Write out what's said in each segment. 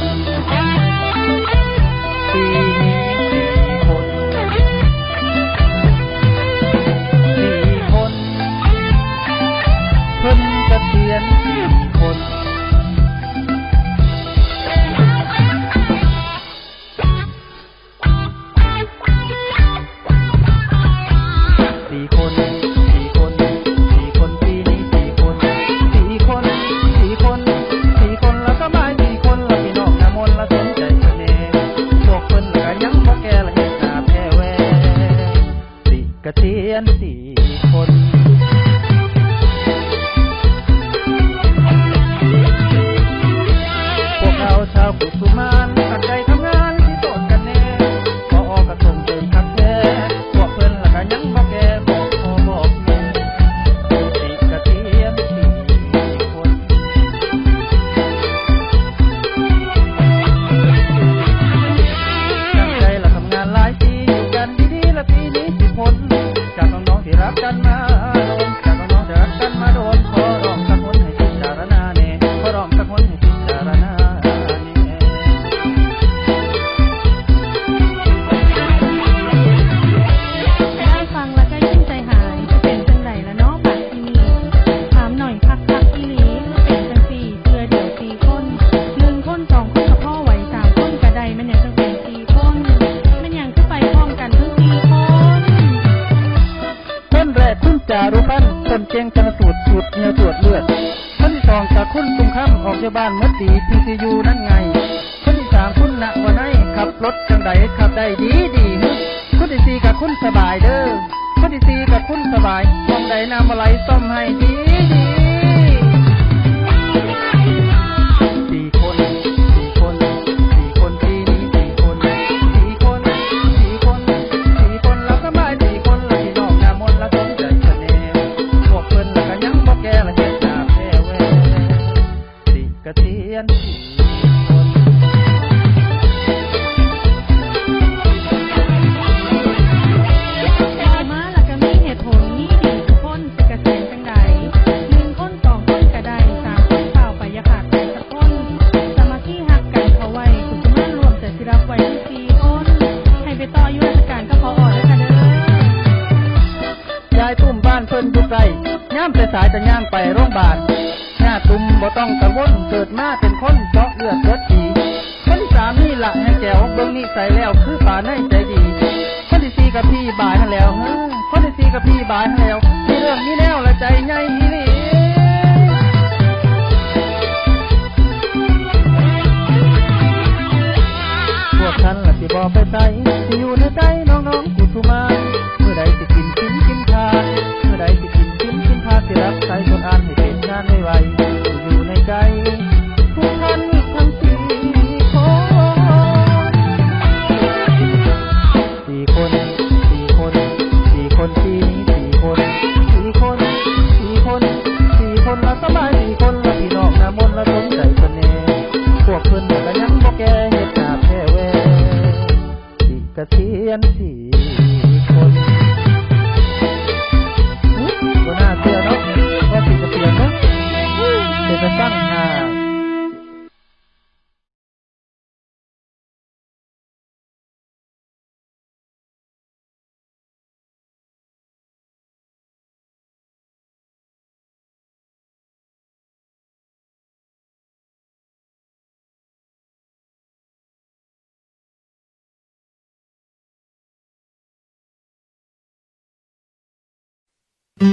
Thank you. ระเตียนสี ร่งชันสูตรสูตรเนื้อตรวจเลือดขั้นที่สองจากคุณตุงข้ามออกจากบ้านเมื่อตีพีซียูนั่นไงขั้นที่สามคุณหนักวันไหนขับรถจังไดขับได้ดีดีขั้นที่สี่กับคุณสบายเด้อขั้นที่สี่กับคุณสบายมองใดนำอะไรซ่อมให้ดี ลือดเกิดอีขั้นสามนี่หละแห่แก้วเบิ้งนี่ใส่แล้วคือ แม้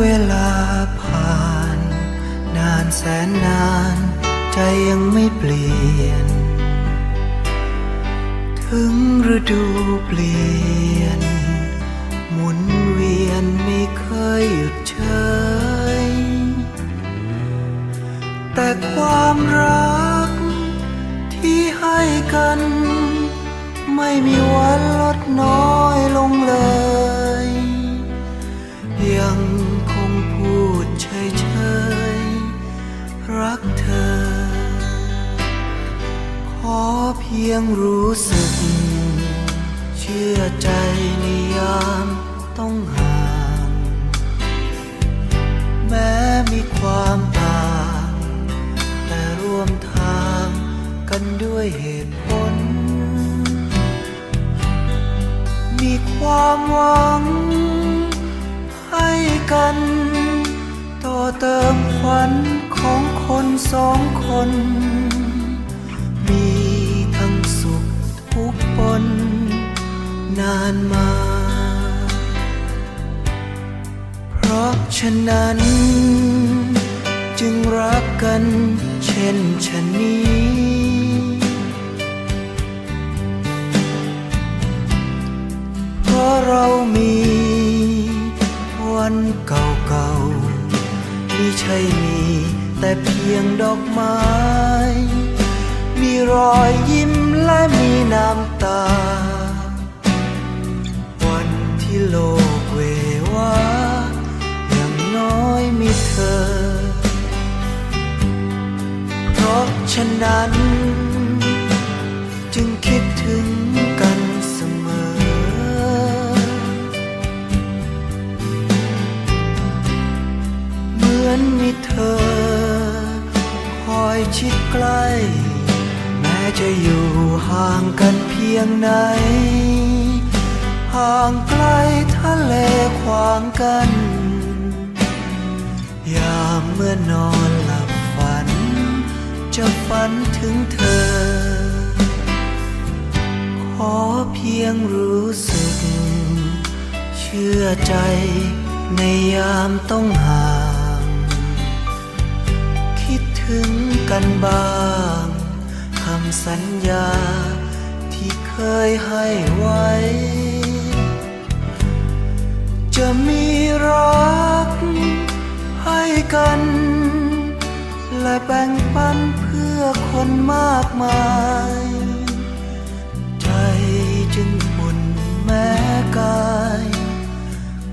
เวลาผ่าน นานแสนนาน ใจยังไม่เปลี่ยน ถึงฤดูเปลี่ยน หมุนเวียนไม่เคยหยุดเฉยแต่ความรักที่ให้กัน ไม่มีวันลดน้อย ยังรู้สึก เชื่อใจในยามต้องห่าง แม้มีความต่าง แต่ร่วมทางกันด้วยเหตุผล มีความหวัง ให้กัน ต่อเติมขวัญของคนสองคน นานมา เพราะฉะนั้น จึงรักกันเช่นชะนี้ เพราะเรามี วันเก่าๆไม่ใช่มี แต่เพียงดอกไม้ มีรอยยิ้มและมีน้ำตา ที่โลกเววาอย่างน้อยมีเธอ เพราะฉะนั้นางกัน ยามเมื่อนอนหลับฝัน จะฝันถึงเธอ ขอเพียงรู้สึก เชื่อใจในยามต้องห่าง คิดถึงกันบ้างคำสัญญาที่เคยให้ไว้ จะมีรักให้กัน และแบ่งปันเพื่อคนมากมาย ใจจึงบุญแม้กาย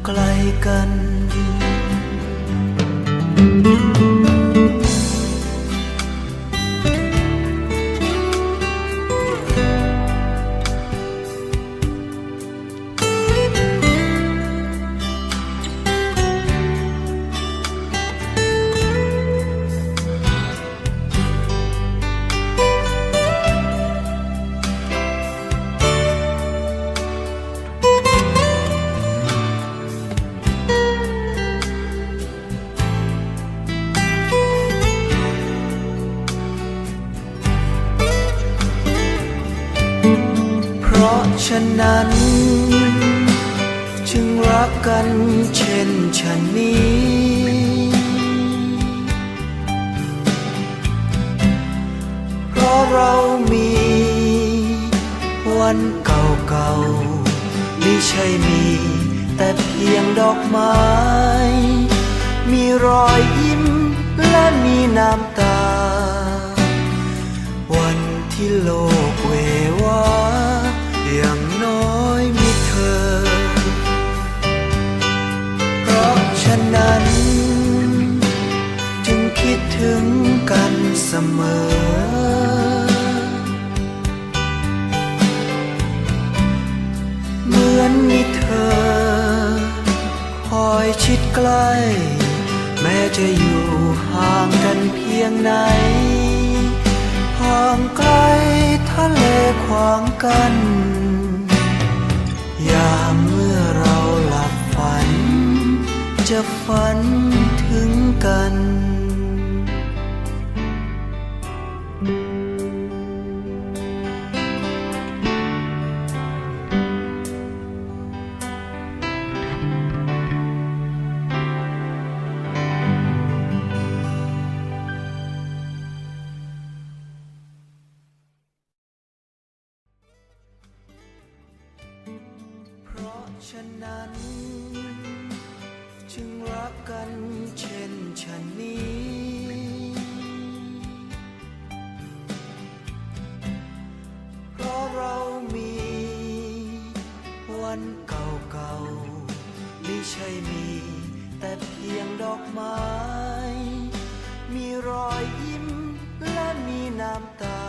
ไกลกัน จึงรักกันเช่นชะนี้เพราะเรามี วันเก่าๆไม่ใช่มี แต่เพียงดอกไม้ มีรอยยิ้มและมีน้ำตา เสมอเหมือนมีเธอ คอยชิดใกล้ แม้จะอยู่ห่างกันเพียงไหน ห่างไกลทะเลขวางกัน ยามเมื่อเราหลับฝัน จะฝันถึงกัน ฉะนั้น จึงรักกันเช่นชะนี้เพราะเรามี วันเก่าๆไม่ใช่มี แต่เพียงดอกไม้ มีรอยยิ้มและมีน้ำตา